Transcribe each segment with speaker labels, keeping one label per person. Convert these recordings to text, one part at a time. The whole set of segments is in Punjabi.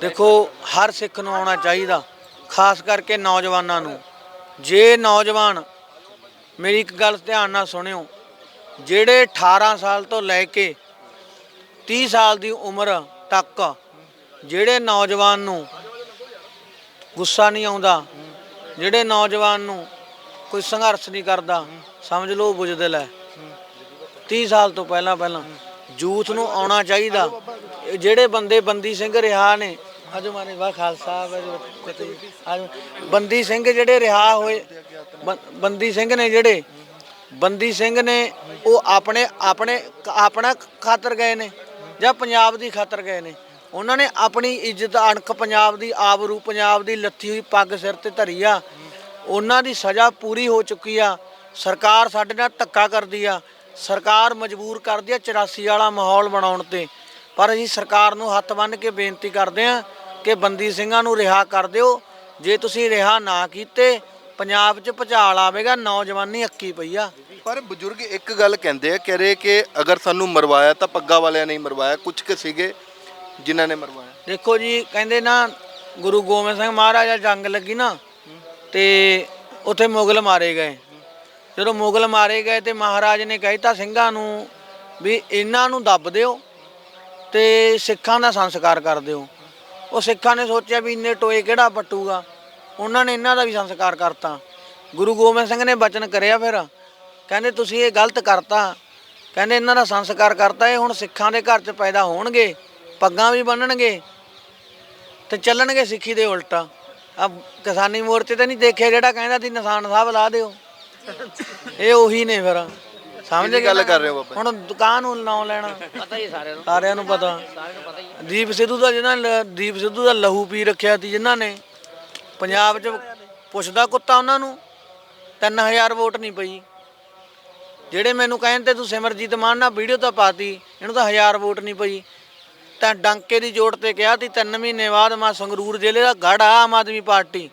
Speaker 1: ਦੇਖੋ, ਹਰ ਸਿੱਖ ਨੂੰ ਆਉਣਾ ਚਾਹੀਦਾ, ਖਾਸ ਕਰਕੇ ਨੌਜਵਾਨਾਂ ਨੂੰ। ਜੇ ਨੌਜਵਾਨ ਮੇਰੀ ਇੱਕ ਗੱਲ ਧਿਆਨ ਨਾਲ ਸੁਣਿਓ, ਜਿਹੜੇ 18 ਸਾਲ ਤੋਂ ਲੈ ਕੇ 30 ਸਾਲ ਦੀ ਉਮਰ ਤੱਕ ਜਿਹੜੇ ਨੌਜਵਾਨ ਨੂੰ ਗੁੱਸਾ ਨਹੀਂ ਆਉਂਦਾ, ਜਿਹੜੇ ਨੌਜਵਾਨ ਨੂੰ ਕੋਈ ਸੰਘਰਸ਼ ਨਹੀਂ ਕਰਦਾ, ਸਮਝ ਲਓ ਬੁਝਦਲ ਹੈ। 30 ਸਾਲ ਤੋਂ ਪਹਿਲਾਂ ਪਹਿਲਾਂ ਯੂਥ ਨੂੰ ਆਉਣਾ ਚਾਹੀਦਾ। ਜਿਹੜੇ ਬੰਦੇ ਬੰਦੀ ਸਿੰਘ ਰਿਹਾ ਨੇ ਅੱਜ ਮਾਰੇ ਵਾ ਖਾਲਸਾ, ਵਾਹਿਗੁਰੂ ਬੰਦੀ ਸਿੰਘ ਜਿਹੜੇ ਰਿਹਾ ਹੋਏ, ਬੰ- ਬੰਦੀ ਸਿੰਘ ਨੇ ਜਿਹੜੇ, ਬੰਦੀ ਸਿੰਘ ਨੇ ਉਹ ਆਪਣੇ ਆਪਣੇ, ਆਪਣਾ ਖਾਤਰ ਗਏ ਨੇ, ਜਾਂ ਪੰਜਾਬ ਦੀ ਖਾਤਰ ਗਏ ਨੇ। ਉਹਨਾਂ ਨੇ ਆਪਣੀ ਇੱਜ਼ਤ ਅਣਖ ਪੰਜਾਬ ਦੀ ਆਬਰੂ ਪੰਜਾਬ ਦੀ ਲੱਥੀ ਹੋਈ ਪੱਗ ਸਿਰ ਤੇ ਧਰੀ ਆ। ਉਹਨਾਂ ਦੀ ਸਜ਼ਾ ਪੂਰੀ ਹੋ ਚੁੱਕੀ ਆ। ਸਰਕਾਰ ਸਾਡੇ ਨਾਲ ਧੱਕਾ ਕਰਦੀ ਆ। ਸਰਕਾਰ ਮਜਬੂਰ ਕਰਦੀ ਆ 84 ਵਾਲਾ ਮਾਹੌਲ ਬਣਾਉਣ ਤੇ। ਪਰ ਅਸੀਂ ਸਰਕਾਰ ਨੂੰ ਹੱਥ ਬੰਨ੍ਹ ਕੇ ਬੇਨਤੀ ਕਰਦੇ ਆ ਕਿ ਬੰਦੀ ਸਿੰਘਾਂ ਨੂੰ ਰਿਹਾ ਕਰ ਦਿਓ। ਜੇ ਤੁਸੀਂ ਰਿਹਾ ਨਾ ਕੀਤੇ ਪੰਜਾਬ 'ਚ ਭੁਚਾਲ ਆਵੇਗਾ ਨੌਜਵਾਨੀ ਅੱਕੀ ਪਈ ਆ।
Speaker 2: ਪਰ ਬਜ਼ੁਰਗ ਇੱਕ ਗੱਲ ਕਹਿੰਦੇ ਆ ਕਹ ਰਹੇ ਕਿ ਅਗਰ ਸਾਨੂੰ ਮਰਵਾਇਆ ਤਾਂ ਪੱਗਾ ਵਾਲਿਆਂ ਨੇ ਹੀ ਮਰਵਾਇਆ ਕੁਝ ਕੁ ਸੀਗੇ ਜਿਨ੍ਹਾਂ ਨੇ ਮਰਵਾਇਆ।
Speaker 1: ਦੇਖੋ ਜੀ ਕਹਿੰਦੇ ਨਾ ਗੁਰੂ ਗੋਬਿੰਦ ਸਿੰਘ ਮਹਾਰਾਜ ਜੰਗ ਲੱਗੀ ਨਾ ਤੇ ਉੱਥੇ ਮੁਗਲ ਮਾਰੇ ਗਏ। ਜਦੋਂ ਮੁਗਲ ਮਾਰੇ ਗਏ ਤੇ ਮਹਾਰਾਜ ਨੇ ਕਹਿਤਾ ਸਿੰਘਾਂ ਨੂੰ ਵੀ ਇਹਨਾਂ ਨੂੰ ਦੱਬ ਦਿਓ ਤੇ ਸਿੱਖਾਂ ਦਾ ਸੰਸਕਾਰ ਕਰ ਦਿਓ। ਉਹ ਸਿੱਖਾਂ ਨੇ ਸੋਚਿਆ ਵੀ ਇੰਨੇ ਟੋਏ ਕਿਹੜਾ ਪੱਟੂਗਾ। ਉਹਨਾਂ ਨੇ ਇਹਨਾਂ ਦਾ ਵੀ ਸੰਸਕਾਰ ਕਰਤਾ। ਗੁਰੂ ਗੋਬਿੰਦ ਸਿੰਘ ਨੇ ਬਚਨ ਕਰਿਆ ਫਿਰ। ਕਹਿੰਦੇ, ਤੁਸੀਂ ਇਹ ਗਲਤ ਕਰਤਾ। ਕਹਿੰਦੇ, ਇਹਨਾਂ ਦਾ ਸੰਸਕਾਰ ਕਰਤਾ, ਇਹ ਹੁਣ ਸਿੱਖਾਂ ਦੇ ਘਰ 'ਚ ਪੈਦਾ ਹੋਣਗੇ, ਪੱਗਾਂ ਵੀ ਬੰਨਣਗੇ ਤੇ ਚੱਲਣਗੇ ਸਿੱਖੀ ਦੇ ਉਲਟਾ। ਆ ਕਿਸਾਨੀ ਮੋਰਚੇ ਤੇ ਨਹੀਂ ਦੇਖਿਆ ਜਿਹੜਾ ਕਹਿੰਦਾ ਸੀ, ਨਿਸ਼ਾਨ ਸਾਹਿਬ ਲਾ ਦਿਓ। ਇਹ ਉਹੀ ਨੇ ਫਿਰ। ਸਮਝ ਗਏ
Speaker 2: ਗੱਲ? ਕਰ ਰਹੇ ਹੋ ਬਾਬਾ?
Speaker 1: ਹੁਣ ਦੁਕਾਨ ਨੂੰ ਨਾਂ ਲੈਣਾ।
Speaker 3: ਪਤਾ ਹੀ ਸਾਰਿਆਂ ਨੂੰ।
Speaker 1: ਸਾਰਿਆਂ ਨੂੰ ਪਤਾ।
Speaker 3: ਸਾਰਿਆਂ ਨੂੰ ਪਤਾ ਹੀ
Speaker 1: ਦੀਪ ਸਿੱਧੂ ਦਾ ਜਿਹਨਾਂ ਦੀਪ ਸਿੱਧੂ ਦਾ ਲਹੂ ਪੀ ਰੱਖਿਆ ਸੀ ਜਿਨ੍ਹਾਂ ਨੇ ਪੰਜਾਬ 'ਚ ਪੁੱਛਦਾ ਕੁੱਤਾ ਉਹਨਾਂ ਨੂੰ 3000 ਵੋਟ ਨਹੀਂ ਪਈ। ਜਿਹੜੇ ਮੈਨੂੰ ਕਹਿੰਦੇ ਤੂੰ ਸਿਮਰਜੀਤ ਮਾਨ ਨਾਲ ਵੀਡੀਓ ਤਾਂ ਪਾਤੀ ਇਹਨੂੰ ਤਾਂ 1000 ਵੋਟ ਨਹੀਂ ਪਈ। ਤਾਂ ਡੰਕੇ ਦੀ ਜੋੜ ਤੇ ਕਿਹਾ ਸੀ ਤਿੰਨ ਮਹੀਨੇ ਬਾਅਦ ਮੈਂ ਸੰਗਰੂਰ ਜ਼ਿਲ੍ਹੇ ਦਾ ਗੜ ਆ ਆਮ ਆਦਮੀ ਪਾਰਟੀ।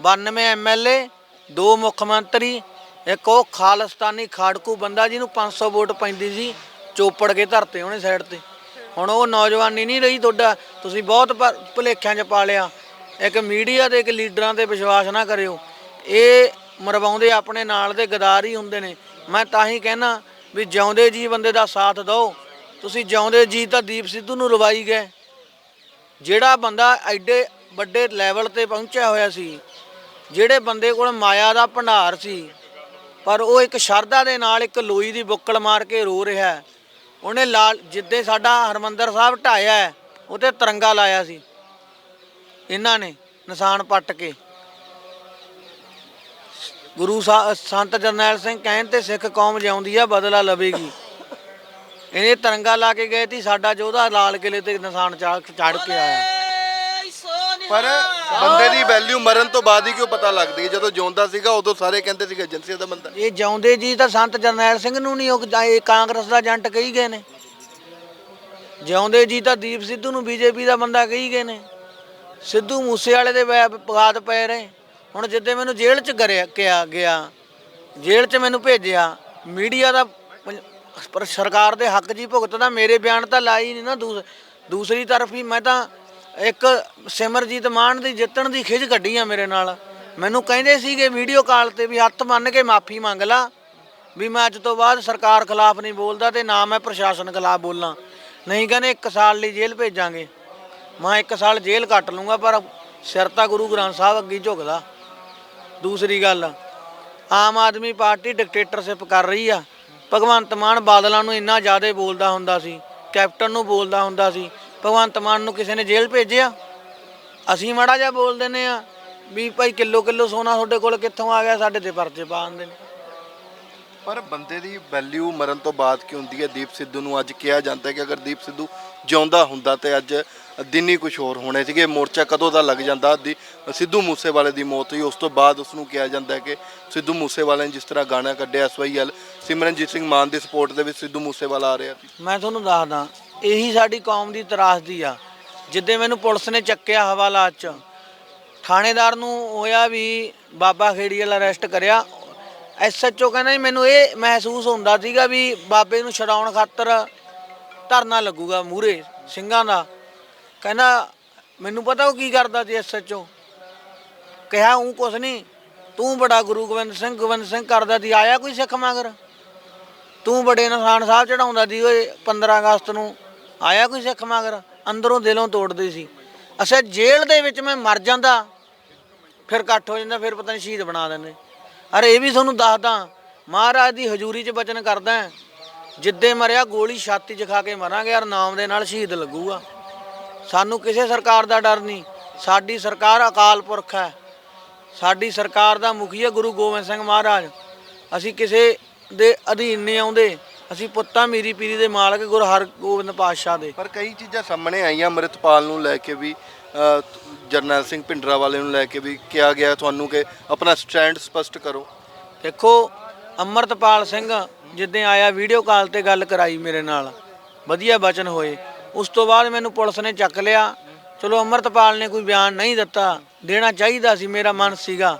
Speaker 1: 92 ਐਮਐਲਏ ਦੋ ਮੁੱਖ ਮੰਤਰੀ ਇੱਕ ਉਹ ਖਾਲਿਸਤਾਨੀ ਖਾੜਕੂ ਬੰਦਾ ਜਿਹਨੂੰ 500 ਵੋਟ ਪੈਂਦੀ ਸੀ, ਚੋਪੜ ਕੇ ਧਰਤੇ ਉਹਨੇ ਸਾਈਡ ਤੇ। ਹੁਣ ਉਹ ਨੌਜਵਾਨੀ ਨਹੀਂ ਰਹੀ ਤੁਹਾਡਾ, ਤੁਸੀਂ ਬਹੁਤ ਭ- ਭੁਲੇਖਿਆਂ 'ਚ ਪਾ ਲਿਆ। ਇੱਕ ਮੀਡੀਆ ਦੇ ਇੱਕ ਲੀਡਰਾਂ ਤੇ ਵਿਸ਼ਵਾਸ ਨਾ ਕਰਿਓ। ਇਹ ਮਰਵਾਉਂਦੇ ਆਪਣੇ ਨਾਲ ਦੇ ਗਦਾਰ ਹੀ ਹੁੰਦੇ ਨੇ। ਮੈਂ ਤਾਂ ਹੀ ਕਹਿਣਾ ਵੀ ਜਿਉਂਦੇ ਜੀ ਬੰਦੇ ਦਾ ਸਾਥ ਦਿਓ। ਤੁਸੀਂ ਜਿਉਂਦੇ ਜੀ ਤਾਂ ਦੀਪ ਸਿੱਧੂ ਨੂੰ ਰਵਾਈ ਗਏ। ਜਿਹੜਾ ਬੰਦਾ ਐਡੇ ਵੱਡੇ ਲੈਵਲ ਤੇ ਪਹੁੰਚਿਆ ਹੋਇਆ ਸੀ, ਜਿਹੜੇ ਬੰਦੇ ਕੋਲ ਮਾਇਆ ਦਾ ਭੰਡਾਰ ਸੀ ਪਰ ਉਹ ਇੱਕ ਸ਼ਰਧਾ ਦੇ ਨਾਲ ਇੱਕ ਲੋਈ ਦੀ ਬੁੱਕਲ ਮਾਰ ਕੇ ਰੋ ਰਿਹਾ ਹੈ। ਉਹਨੇ ਲਾਲ ਜਿੱਦੇ ਸਾਡਾ ਹਰਮੰਦਰ ਸਾਹਿਬ ਢਾਇਆ ਹੈ, ਉਹਤੇ ਤਿਰੰਗਾ ਲਾਇਆ ਸੀ। ਇਹਨਾਂ ਨੇ ਨਿਸ਼ਾਨ ਪੱਟ ਕੇ। ਗੁਰੂ ਸਾ- ਸੰਤ ਜਰਨੈਲ ਸਿੰਘ ਕਹਿਣ ਤੇ ਸਿੱਖ ਕੌਮ ਜਿਉਂਦੀ ਆ ਬਦਲਾ ਲਵੇਗੀ। ਇਹਨੇ ਤਿਰੰਗਾ ਲਾ ਕੇ ਗਏ ਸੀ ਸਾਡਾ ਜੋਧਾ ਲਾਲ ਕਿਲੇ ਤੇ ਨਿਸ਼ਾਨ ਚੜ ਕੇ ਆਇਆ।
Speaker 2: ਪਰ ਬੰਦੇ ਦੀ ਵੈਲਿਊ ਮਰਨ ਤੋਂ ਬਾਅਦ ਹੀ ਕਿਉਂ ਪਤਾ ਲੱਗਦੀ ਹੈ? ਜਦੋਂ ਜਿਉਂਦਾ ਸੀਗਾ, ਉਦੋਂ ਸਾਰੇ ਕਹਿੰਦੇ ਸੀਗੇ ਏਜੰਸੀ ਦਾ ਬੰਦਾ
Speaker 1: ਇਹ ਜਿਉਂਦੇ ਜੀ ਤਾਂ ਸੰਤ ਜਰਨੈਲ ਸਿੰਘ ਨੂੰ ਨਹੀਂ, ਉਹ ਜਾਂ ਇਹ ਕਾਂਗਰਸ ਦਾ ਏਜੰਟ ਕਹੀ ਗਏ ਨੇ। ਜਿਉਂਦੇ ਜੀ ਤਾਂ ਦੀਪ ਸਿੱਧੂ ਨੂੰ ਬੀਜੇਪੀ ਦਾ ਬੰਦਾ ਕਹੀ ਗਏ ਨੇ। ਸਿੱਧੂ ਮੂਸੇਵਾਲੇ ਦੇ ਵੈ- ਬਗਾਤ ਪਏ ਰਹੇ ਹੁਣ ਜਿੱਦੇ ਮੈਨੂੰ ਜੇਲ੍ਹ 'ਚ ਗਰਿਆ ਕਿਹਾ ਗਿਆ, ਜੇਲ੍ਹ 'ਚ ਮੈਨੂੰ ਭੇਜਿਆ, ਮੀਡੀਆ ਦਾ ਪੰਜ- ਪਰ ਸਰਕਾਰ ਦੇ ਹੱਕ ਜੀ ਭੁਗਤਦਾ ਮੇਰੇ ਬਿਆਨ ਤਾਂ ਲਾਈ ਨਹੀਂ ਨਾ ਦੂਸ- ਦੂਸਰੀ ਤਰਫ ਹੀ ਮੈਂ ਤਾਂ ਇੱਕ ਸਿਮਰਜੀਤ ਮਾਨ ਦੀ ਜਿੱਤਣ ਦੀ ਖਿੱਚ ਕੱਢੀ ਆ ਮੇਰੇ ਨਾਲ। ਮੈਨੂੰ ਕਹਿੰਦੇ ਸੀਗੇ ਵੀਡੀਓ ਕਾਲ ਤੇ ਵੀ ਹੱਥ ਮੰਨ ਕੇ ਮਾਫੀ ਮੰਗ ਲਾ, ਵੀ ਮੈਂ ਅੱਜ ਤੋਂ ਬਾਅਦ ਸਰਕਾਰ ਖਿਲਾਫ ਨਹੀਂ ਬੋਲਦਾ ਤੇ ਨਾ ਮੈਂ ਪ੍ਰਸ਼ਾਸਨ ਖਿਲਾਫ ਬੋਲਾਂ। ਨਹੀਂ ਕਹਿੰਦੇ 1 ਸਾਲ ਲਈ ਜੇਲ੍ਹ ਭੇਜਾਂਗੇ। ਮੈਂ 1 ਸਾਲ ਜੇਲ੍ਹ ਕੱਟ ਲੂੰਗਾ, ਪਰ ਸਿਰ ਤਾਂ ਗੁਰੂ ਗ੍ਰੰਥ ਸਾਹਿਬ ਅੱਗੇ ਝੁਕਦਾ। ਦੂਸਰੀ ਗੱਲ, ਆਮ ਆਦਮੀ ਪਾਰਟੀ ਡਿਕਟੇਟਰਸ਼ਿਪ ਕਰ ਰਹੀ ਆ। ਭਗਵੰਤ ਮਾਨ ਬਾਦਲਾਂ ਨੂੰ ਇੰਨਾ ਜ਼ਿਆਦਾ ਬੋਲਦਾ ਹੁੰਦਾ ਸੀ, ਕੈਪਟਨ ਨੂੰ ਬੋਲਦਾ ਹੁੰਦਾ ਸੀ। ਭਗਵੰਤ ਮਾਨ ਨੂੰ ਕਿਸੇ ਨੇ ਜੇਲ੍ਹ ਭੇਜਿਆ? ਅਸੀਂ ਮਾੜਾ ਜਿਹਾ ਬੋਲ ਦਿੰਦੇ ਆ ਵੀ ਭਾਈ ਕਿਲੋ ਕਿਲੋ ਸੋਨਾ ਤੁਹਾਡੇ ਕੋਲ ਕਿੱਥੋਂ ਆ ਗਿਆ? ਸਾਡੇ ਤੇ ਪਰਚੇ ਪਾ ਦਿੰਦੇ ਨੇ।
Speaker 2: ਪਰ ਬੰਦੇ ਦੀ ਵੈਲਿਊ ਮਰਨ ਤੋਂ ਬਾਅਦ ਕੀ ਹੁੰਦੀ ਹੈ? ਦੀਪ ਸਿੱਧੂ ਨੂੰ ਅੱਜ ਕਿਹਾ ਜਾਂਦਾ ਹੈ ਕਿ ਅਗਰ ਦੀਪ ਸਿੱਧੂ ਜਿਉਂਦਾ ਹੁੰਦਾ ਤੇ ਅੱਜ ਦਿਨ ਹੀ ਕੁਝ ਹੋਰ ਹੋਣੇ ਸੀਗੇ। ਮੋਰਚਾ ਕਦੋਂ ਦਾ ਲੱਗ ਜਾਂਦਾ? ਦੀ ਸਿੱਧੂ ਮੂਸੇਵਾਲੇ ਦੀ ਮੌਤ ਹੋਈ। ਉਸ ਤੋਂ ਬਾਅਦ ਉਸ ਨੂੰ ਕਿਹਾ ਜਾਂਦਾ ਹੈ ਕਿ ਸਿੱਧੂ ਮੂਸੇਵਾਲੇ ਨੇ ਜਿਸ ਤਰ੍ਹਾਂ ਗਾਣਾ ਕੱਢਿਆ ਐਸਵਾਈਐਲ ਸਿਮਰਨਜੀਤ ਸਿੰਘ ਮਾਨ ਦੀ ਸਪੋਰਟ ਦੇ ਵਿੱਚ ਸਿੱਧੂ ਮੂਸੇਵਾਲਾ ਆ ਰਿਹਾ ਸੀ।
Speaker 1: ਮੈਂ ਤੁਹਾਨੂੰ ਦੱਸਦਾ ਇਹੀ ਸਾਡੀ ਕੌਮ ਦੀ ਤਰਾਸਦੀ ਆ। ਜਿੱਦੇ ਮੈਨੂੰ ਪੁਲਿਸ ਨੇ ਚੱਕਿਆ ਹਵਾਲਾਤ ਚ, ਥਾਣੇਦਾਰ ਨੂੰ ਹੋਇਆ ਵੀ ਬਾਬਾ ਖੇੜੀ ਵਾਲਾ ਅਰੈਸਟ ਕਰਿਆ। ਐਸਐਚਓ ਕਹਿੰਦਾ ਜੀ, ਮੈਨੂੰ ਇਹ ਮਹਿਸੂਸ ਹੁੰਦਾ ਸੀਗਾ ਵੀ ਬਾਬੇ ਨੂੰ ਛਡਾਉਣ ਖਾਤਰ ਧਰਨਾ ਲੱਗੂਗਾ ਮੂਰੇ ਸਿੰਘਾਂ ਦਾ। ਕਹਿੰਦਾ, ਮੈਨੂੰ ਪਤਾ ਉਹ ਕੀ ਕਰਦਾ ਸੀ ਐਸਐਚਓ ਕਿਹਾ ਉਹ ਕੁਛ ਨਹੀਂ ਤੂੰ ਬੜਾ ਗੁਰੂ ਗੋਬਿੰਦ ਸਿੰਘ ਗੋਬਿੰਦ ਸਿੰਘ ਕਰਦਾ ਸੀ, ਆਇਆ ਕੋਈ ਸਿੱਖ ਮਗਰ? ਤੂੰ ਬੜੇ ਨਿਸ਼ਾਨ ਸਾਹਿਬ ਚੜਾਉਂਦਾ ਸੀ ਓਏ 15 ਅਗਸਤ ਨੂੰ। ਆਇਆ ਕੋਈ ਸਿੱਖ ਮਗਰ? ਅੰਦਰੋਂ ਦਿਲੋਂ ਤੋੜਦੇ ਸੀ। ਅੱਛਾ, ਜੇਲ੍ਹ ਦੇ ਵਿੱਚ ਮੈਂ ਮਰ ਜਾਂਦਾ, ਫਿਰ ਇਕੱਠ ਹੋ ਜਾਂਦਾ, ਫਿਰ ਪਤਾ ਨਹੀਂ ਸ਼ਹੀਦ ਬਣਾ ਦਿੰਦੇ। ਅਰੇ ਇਹ ਵੀ ਤੁਹਾਨੂੰ ਦੱਸਦਾ, ਮਹਾਰਾਜ ਦੀ ਹਜ਼ੂਰੀ 'ਚ ਬਚਨ ਕਰਦਾ ਹੈ। ਜਿੱਦੇ ਮਰਿਆ ਗੋਲੀ ਛਾਤੀ 'ਚ ਖਾ ਕੇ ਮਰਾਂਗੇ, ਯਾਰ ਨਾਮ ਦੇ ਨਾਲ ਸ਼ਹੀਦ ਲੱਗੂਗਾ। ਸਾਨੂੰ ਕਿਸੇ ਸਰਕਾਰ ਦਾ ਡਰ ਨਹੀਂ। ਸਾਡੀ ਸਰਕਾਰ ਅਕਾਲ ਪੁਰਖ ਹੈ। ਸਾਡੀ ਸਰਕਾਰ ਦਾ ਮੁਖੀਆ ਗੁਰੂ ਗੋਬਿੰਦ ਸਿੰਘ ਮਹਾਰਾਜ। ਅਸੀਂ ਕਿਸੇ ਦੇ ਅਧੀਨ ਨਹੀਂ ਆਉਂਦੇ। ਅਸੀਂ ਪੁੱਤਾਂ ਮੀਰੀ ਪੀਰੀ ਦੇ ਮਾਲਕ ਗੁਰੂ ਹਰਗੋਬਿੰਦ ਪਾਤਸ਼ਾਹ ਦੇ।
Speaker 2: ਪਰ ਕਈ ਚੀਜ਼ਾਂ ਸਾਹਮਣੇ ਆਈਆਂ ਅੰਮ੍ਰਿਤਪਾਲ ਨੂੰ ਲੈ ਕੇ ਵੀ ਅ, ਜਰਨੈਲ ਸਿੰਘ ਭਿੰਡਰਾ ਵਾਲੇ ਨੂੰ ਲੈ ਕੇ ਵੀ ਕਿਹਾ ਗਿਆ ਤੁਹਾਨੂੰ ਕਿ ਆਪਣਾ ਸਟੈਂਡ ਸਪਸ਼ਟ ਕਰੋ।
Speaker 1: ਦੇਖੋ ਅਮਰਤਪਾਲ ਸਿੰਘ ਜਿੱਦਾਂ ਆਇਆ ਵੀਡੀਓ ਕਾਲ ਤੇ ਗੱਲ ਕਰਾਈ ਮੇਰੇ ਨਾਲ ਵਧੀਆ ਬਚਨ ਹੋਏ। ਉਸ ਤੋਂ ਬਾਅਦ ਮੈਨੂੰ ਪੁਲਿਸ ਨੇ ਚੱਕ ਲਿਆ। ਚਲੋ ਅਮਰਤਪਾਲ ਨੇ ਕੋਈ ਬਿਆਨ ਨਹੀਂ ਦਿੱਤਾ। ਦੇਣਾ ਚਾਹੀਦਾ ਸੀ ਮੇਰਾ ਮਨ ਸੀਗਾ।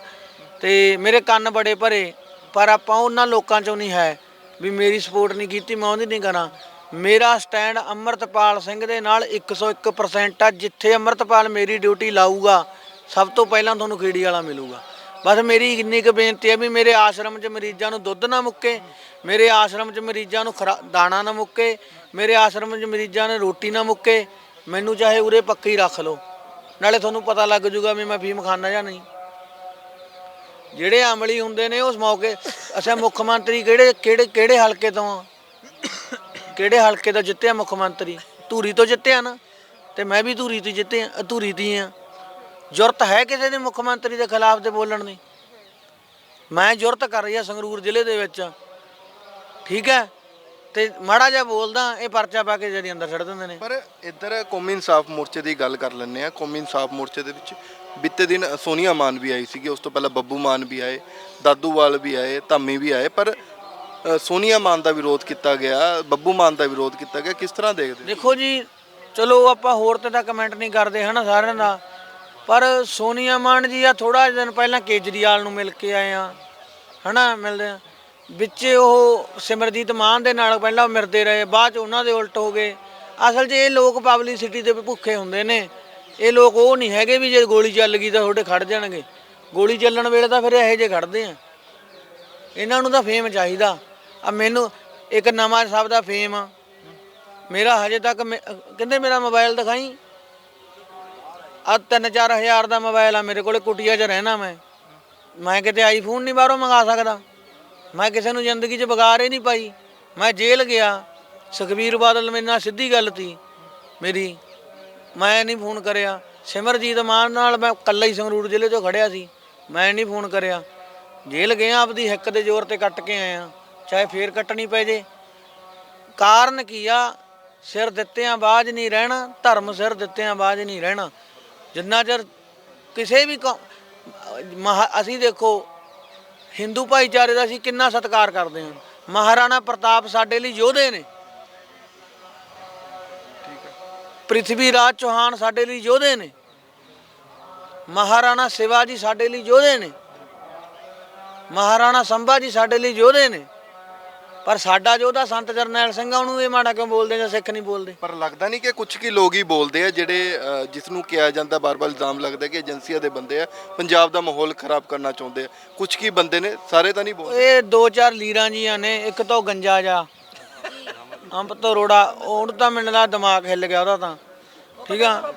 Speaker 1: ਤੇ ਮੇਰੇ ਕੰਨ ਬੜੇ ਭਰੇ ਪਰ ਆਪਾਂ ਉਹਨਾਂ ਲੋਕਾਂ ਚੋਂ ਨਹੀਂ ਹੈ। ਵੀ ਮੇਰੀ ਸਪੋਰਟ ਨਹੀਂ ਕੀਤੀ, ਮੈਂ ਉਹਦੀ ਨਹੀਂ ਕਰਾਂ। ਮੇਰਾ ਸਟੈਂਡ ਅਮਰਤਪਾਲ ਸਿੰਘ ਦੇ ਨਾਲ 101% ਆ, ਜਿੱਥੇ ਅਮਰਤਪਾਲ ਮੇਰੀ ਡਿਊਟੀ ਲਾਊਗਾ, ਸਭ ਤੋਂ ਪਹਿਲਾਂ ਤੁਹਾਨੂੰ ਖੇੜੀ ਵਾਲਾ ਮਿਲੂਗਾ। ਬਸ ਮੇਰੀ ਇੰਨੀ ਕੁ ਬੇਨਤੀ ਹੈ ਵੀ ਮੇਰੇ ਆਸ਼ਰਮ 'ਚ ਮਰੀਜ਼ਾਂ ਨੂੰ ਦੁੱਧ ਨਾ ਮੁੱਕੇ, ਮੇਰੇ ਆਸ਼ਰਮ 'ਚ ਮਰੀਜ਼ਾਂ ਨੂੰ ਖਰਾ- ਦਾਣਾ ਨਾ ਮੁੱਕੇ, ਮੇਰੇ ਆਸ਼ਰਮ 'ਚ ਮਰੀਜ਼ਾਂ ਨੂੰ ਰੋਟੀ ਨਾ ਮੁੱਕੇ, ਮੈਨੂੰ ਚਾਹੇ ਉਰੇ ਪੱਕੀ ਰੱਖ ਲਓ। ਨਾਲੇ ਤੁਹਾਨੂੰ ਪਤਾ ਲੱਗ ਜੂਗਾ ਵੀ ਮੈਂ ਫੀਮ ਖਾਣਾ ਜਾਂ ਨਹੀਂ। ਜਿਹੜੇ ਅਮਲੀ ਹੁੰਦੇ ਨੇ ਉਸ ਮੌਕੇ, ਅੱਛਾ ਮੁੱਖ ਮੰਤਰੀ ਕਿਹੜੇ ਕਿਹੜੇ ਕਿਹੜੇ ਹਲਕੇ ਤੋਂ ਕਿਹੜੇ ਹਲਕੇ ਤੋਂ ਜਿੱਤਿਆ ਮੁੱਖ ਮੰਤਰੀ? ਧੂਰੀ ਤੋਂ ਜਿੱਤਿਆ ਨਾ? ਤੇ ਮੈਂ ਵੀ ਧੂਰੀ ਤੋਂ ਜਿੱਤਿਆ, ਧੂਰੀ ਦੀ ਆ। ਜੁਰਤ ਹੈ ਕਿਸੇ ਦੇ ਮੁੱਖ ਮੰਤਰੀ ਦੇ ਖਿਲਾਫ ਤੇ ਬੋਲਣ ਦੀ? ਮੈਂ ਜੁਰਤ ਕਰ ਰਹੀ ਆ ਸੰਗਰੂਰ ਜ਼ਿਲ੍ਹੇ ਦੇ ਵਿੱਚ। ਠੀਕ ਹੈ? ਤੇ ਮਾੜਾ ਜਿਹਾ ਬੋਲਦਾ, ਇਹ ਪਰਚਾ ਪਾ ਕੇ ਜਿਹੜੀ ਅੰਦਰ ਛੱਡ ਦਿੰਦੇ ਨੇ।
Speaker 2: ਪਰ ਇੱਧਰ ਕੌਮੀ ਇਨਸਾਫ ਮੋਰਚੇ ਦੀ ਗੱਲ ਕਰ ਲੈਂਦੇ ਆ ਕੌਮੀ ਇਨਸਾਫ ਮੋਰਚੇ ਦੇ ਵਿੱਚ ਬੀਤੇ ਦਿਨ ਸੋਨੀਆ ਮਾਨ ਵੀ ਆਈ ਸੀਗੀ ਉਸ ਤੋਂ ਪਹਿਲਾਂ ਬੱਬੂ ਮਾਨ ਵੀ ਆਏ ਦਾਦੂਵਾਲ ਵੀ ਆਏ ਧਾਮੀ ਵੀ ਆਏ ਪਰ ਅ, ਸੋਨੀਆ ਮਾਨ ਦਾ ਵਿਰੋਧ ਕੀਤਾ ਗਿਆ ਬੱਬੂ ਮਾਨ ਦਾ ਵਿਰੋਧ ਕੀਤਾ ਗਿਆ ਕਿਸ ਤਰ੍ਹਾਂ ਦੇਖਦੇ
Speaker 1: ਦੇਖੋ ਜੀ ਚਲੋ ਆਪਾਂ ਹੋਰ ਤੇ ਤਾਂ ਕਮੈਂਟ ਨਹੀਂ ਕਰਦੇ ਹਨਾ ਸਾਰਿਆਂ ਦਾ ਪਰ ਸੋਨੀਆ ਮਾਨ ਜੀ ਆ ਥੋੜਾ ਦਿਨ ਪਹਿਲਾਂ ਕੇਜਰੀਵਾਲ ਨੂੰ ਮਿਲ ਕੇ ਆਏ ਆ ਹਨਾ ਮਿਲਦੇ ਆ। ਵਿੱਚ ਉਹ ਸਿਮਰਜੀਤ ਮਾਨ ਦੇ ਨਾਲ ਪਹਿਲਾਂ ਮਿਲਦੇ ਰਹੇ ਬਾਅਦ ਚ ਉਹਨਾਂ ਦੇ ਉਲਟ ਹੋ ਗਏ। ਅਸਲ 'ਚ ਇਹ ਲੋਕ ਪਬਲਿਸਿਟੀ ਦੇ ਭੁੱਖੇ ਹੁੰਦੇ ਨੇ। ਇਹ ਲੋਕ ਉਹ ਨਹੀਂ ਹੈਗੇ ਵੀ ਜੇ ਗੋਲੀ ਚੱਲ ਗਈ ਤਾਂ ਤੁਹਾਡੇ ਖੜ ਜਾਣਗੇ। ਗੋਲੀ ਚੱਲਣ ਵੇਲੇ ਤਾਂ ਫਿਰ ਇਹੋ ਜਿਹੇ ਖੜਦੇ ਆ। ਇਹਨਾਂ ਨੂੰ ਤਾਂ ਫੇਮ ਚਾਹੀਦਾ। ਆ ਮੈਨੂੰ ਇੱਕ ਨਵਾਂ ਸਭ ਦਾ ਫੇਮ ਆ। ਮੇਰਾ ਹਜੇ ਤੱਕ ਮੇ- ਕਹਿੰਦੇ ਮੇਰਾ ਮੋਬਾਈਲ ਦਿਖਾਈ? ਆ 3-4 ਹਜ਼ਾਰ ਦਾ ਮੋਬਾਈਲ ਆ ਮੇਰੇ ਕੋਲੇ, ਕੁਟੀਆ 'ਚ ਰਹਿਣਾ ਮੈਂ। ਮੈਂ ਕਿਤੇ ਆਈਫੋਨ ਨਹੀਂ ਬਾਹਰੋਂ ਮੰਗਾ ਸਕਦਾ। ਮੈਂ ਕਿਸੇ ਨੂੰ ਜ਼ਿੰਦਗੀ 'ਚ ਬਗਾਰ ਹੀ ਨਹੀਂ ਪਾਈ। ਮੈਂ ਜੇਲ੍ਹ ਗਿਆ। ਸੁਖਬੀਰ ਬਾਦਲ ਮੇਰੇ ਨਾਲ ਸਿੱਧੀ ਗੱਲ ਤੀ। ਮੇਰੀ ਮੈਂ ਨਹੀਂ ਫੋਨ ਕਰਿਆ। ਸਿਮਰਜੀਤ ਮਾਨ ਨਾਲ ਮੈਂ ਇਕੱਲਾ ਹੀ ਸੰਗਰੂਰ ਜ਼ਿਲ੍ਹੇ 'ਚੋਂ ਖੜਿਆ ਸੀ। ਮੈਂ ਨਹੀਂ ਫੋਨ ਕਰਿਆ। ਜੇਲ੍ਹ ਗਿਆ ਆਪਦੀ ਹਿੱਕ ਦੇ ਜ਼ੋਰ ਤੇ ਕੱਟ ਕੇ ਆਇਆ। ਚਾਹੇ ਫੇਰ ਕੱਟਣੀ ਪੈ ਜੇ। ਕਾਰਨ ਕੀ ਆ? ਸਿਰ ਦਿੱਤਿਆਂ ਬਾਜ਼ ਨਹੀਂ ਰਹਿਣਾ। ਧਰਮ ਸਿਰ ਦਿੱਤਿਆਂ ਬਾਜ਼ ਨਹੀਂ ਰਹਿਣਾ। ਜਿੰਨਾ ਚਿਰ ਕਿਸੇ ਵੀ ਕੌ- ਮਹਾ- ਅਸੀਂ ਦੇਖੋ, ਹਿੰਦੂ ਭਾਈਚਾਰੇ ਦਾ ਅਸੀਂ ਕਿੰਨਾ ਸਤਿਕਾਰ ਕਰਦੇ ਹਾਂ। ਮਹਾਰਾਣਾ ਪ੍ਰਤਾਪ ਸਾਡੇ ਲਈ ਯੋਧੇ ਨੇ। ਪ੍ਰਿਥਵੀ ਰਾਜ ਚੌਹਾਨ ਸਾਡੇ ਲਈ ਯੋਧੇ ਨੇ। ਮਹਾਰਾਣਾ ਸ਼ਿਵਾਜੀ ਸਾਡੇ ਲਈ ਯੋਧੇ ਨੇ। ਮਹਾਰਾਣਾ ਸੰਭਾਜੀ ਸਾਡੇ ਲਈ ਯੋਧੇ ਨੇ। ਪਰ ਸਾਡਾ ਯੋਧਾ ਸੰਤ ਜਰਨੈਲ ਸਿੰਘ ਆ ਉਹਨੂੰ ਇਹ ਮਾੜਾ ਕਿਉਂ ਬੋਲਦੇ ਜਾਂ ਸਿੱਖ ਨਹੀਂ ਬੋਲਦੇ?
Speaker 2: ਪਰ ਲੱਗਦਾ ਨਹੀਂ ਕਿ ਕੁਝ ਕੀ ਲੋਕ ਹੀ ਬੋਲਦੇ ਆ ਜਿਹੜੇ ਅ, ਜਿਸ ਨੂੰ ਕਿਹਾ ਜਾਂਦਾ ਬਾਰ-ਬਾਰ ਇਲਜ਼ਾਮ ਲੱਗਦਾ ਕਿ ਏਜੰਸੀਆਂ ਦੇ ਬੰਦੇ ਆ ਪੰਜਾਬ ਦਾ ਮਾਹੌਲ ਖਰਾਬ ਕਰਨਾ ਚਾਹੁੰਦੇ ਆ। ਕੁਝ ਕੀ ਬੰਦੇ ਨੇ ਸਾਰੇ ਤਾਂ ਨਹੀਂ ਬੋਲਦੇ।
Speaker 1: ਇਹ ਦੋ ਚਾਰ ਲੀਰਾਂ ਜੀਆਂ ਨੇ ਇੱਕ ਤੋਂ ਗੰਜਾ ਜਾ। ਅੰਬ ਤੋਂ ਰੋੜਾ ਉਹਨੂੰ ਤਾਂ ਮੈਨੂੰ ਦਾ ਦਿਮਾਗ ਹਿੱਲ ਗਿਆ ਉਹਦਾ ਤਾਂ। ਠੀਕ ਆ?